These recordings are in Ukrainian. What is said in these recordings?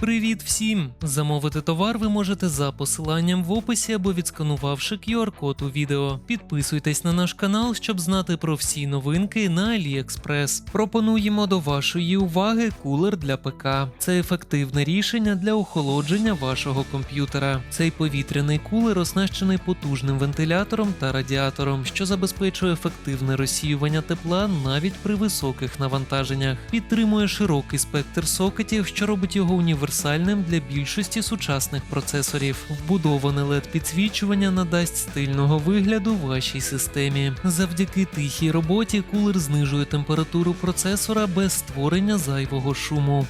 Привіт всім! Замовити товар ви можете за посиланням в описі або відсканувавши QR-код у відео. Підписуйтесь на наш канал, щоб знати про всі новинки на AliExpress. Пропонуємо до вашої уваги кулер для ПК. Це ефективне рішення для охолодження вашого комп'ютера. Цей повітряний кулер оснащений потужним вентилятором та радіатором, що забезпечує ефективне розсіювання тепла навіть при високих навантаженнях. Підтримує широкий спектр сокетів, що робить його універсальним для більшості сучасних процесорів. Вбудоване led підсвічування надасть стильного вигляду вашій системі. Завдяки тихій роботі кулер знижує температуру процесора без створення зайвого шуму.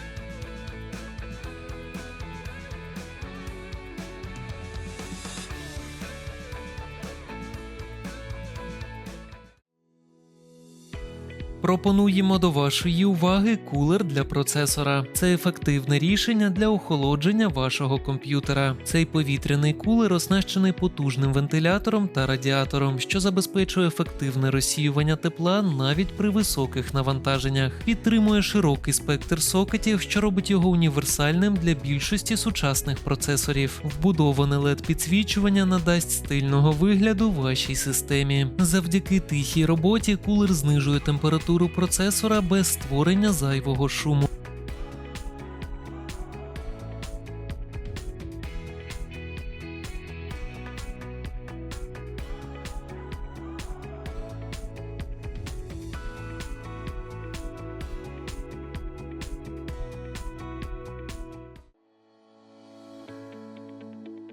Пропонуємо до вашої уваги кулер для процесора. Це ефективне рішення для охолодження вашого комп'ютера. Цей повітряний кулер оснащений потужним вентилятором та радіатором, що забезпечує ефективне розсіювання тепла навіть при високих навантаженнях. Підтримує широкий спектр сокетів, що робить його універсальним для більшості сучасних процесорів. Вбудоване led підсвічування надасть стильного вигляду вашій системі. Завдяки тихій роботі кулер знижує температуру процесора без створення зайвого шуму.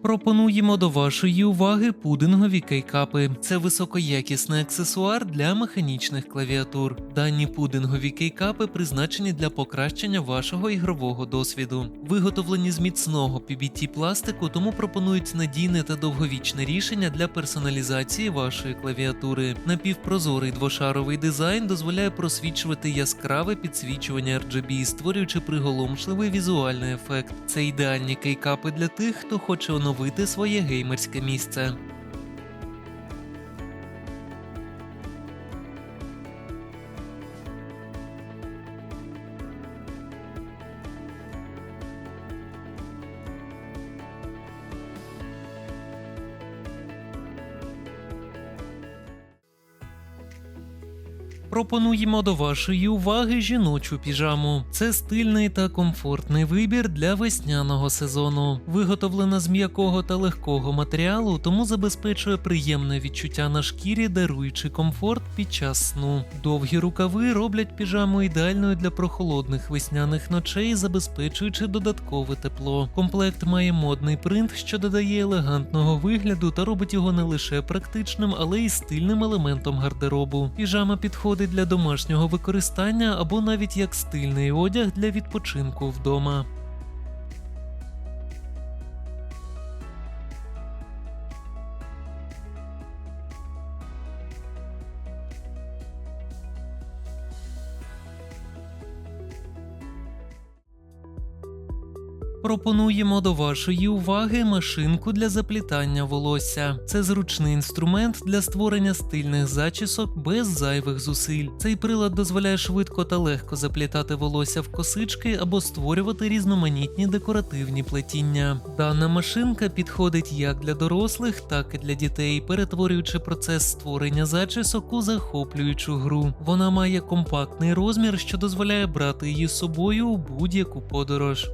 Пропонуємо до вашої уваги пудингові кейкапи. Це високоякісний аксесуар для механічних клавіатур. Дані пудингові кейкапи призначені для покращення вашого ігрового досвіду. Виготовлені з міцного PBT пластику, тому пропонують надійне та довговічне рішення для персоналізації вашої клавіатури. Напівпрозорий двошаровий дизайн дозволяє просвічувати яскраве підсвічування RGB, створюючи приголомшливий візуальний ефект. Це ідеальні кейкапи для тих, хто хоче оновити своє геймерське місце. Пропонуємо до вашої уваги жіночу піжаму. Це стильний та комфортний вибір для весняного сезону. Виготовлена з м'якого та легкого матеріалу, тому забезпечує приємне відчуття на шкірі, даруючи комфорт під час сну. Довгі рукави роблять піжаму ідеальною для прохолодних весняних ночей, забезпечуючи додаткове тепло. Комплект має модний принт, що додає елегантного вигляду та робить його не лише практичним, але й стильним елементом гардеробу. Піжама підходить для домашнього використання або навіть як стильний одяг для відпочинку вдома. Пропонуємо до вашої уваги машинку для заплітання волосся. Це зручний інструмент для створення стильних зачісок без зайвих зусиль. Цей прилад дозволяє швидко та легко заплітати волосся в косички або створювати різноманітні декоративні плетіння. Дана машинка підходить як для дорослих, так і для дітей, перетворюючи процес створення зачісок у захоплюючу гру. Вона має компактний розмір, що дозволяє брати її з собою у будь-яку подорож.